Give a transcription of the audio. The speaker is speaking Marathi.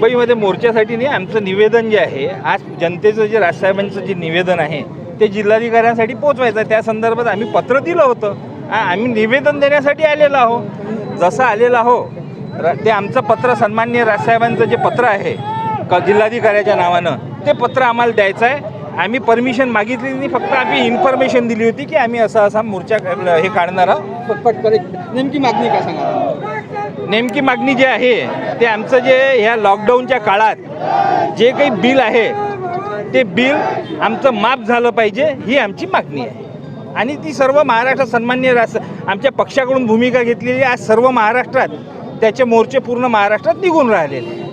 मुंबईमध्ये मोर्चासाठी नाही आमचं निवेदन जे आहे आज जनतेचं जे राजसाहेबांचं जे निवेदन आहे ते जिल्हाधिकाऱ्यांसाठी पोचवायचं आहे. त्या संदर्भात आम्ही पत्र दिलं होतं. आम्ही निवेदन देण्यासाठी आलेलो आहो जसं आलेलं आहो र- ते आमचं पत्र सन्मान्य राजसाहेबांचं जे पत्र आहे क जिल्हाधिकाऱ्याच्या नावानं ते पत्र आम्हाला द्यायचं आहे. आम्ही परमिशन मागितली नाही फक्त आम्ही इन्फॉर्मेशन दिली होती की आम्ही असा असा मोर्चा हे काढणार आहोत. पटपट नेमकी मागणी काय सांगा नेमकी मागणी जी आहे ते आमचं जे ह्या लॉकडाऊनच्या काळात जे काही बिल आहे ते बिल आमचं माफ झालं पाहिजे ही आमची मागणी आहे. आणि ती सर्व महाराष्ट्र सन्मान्य रास आमच्या पक्षाकडून भूमिका घेतलेली आज सर्व महाराष्ट्रात त्याचे मोर्चे पूर्ण महाराष्ट्रात निघून राहिलेले.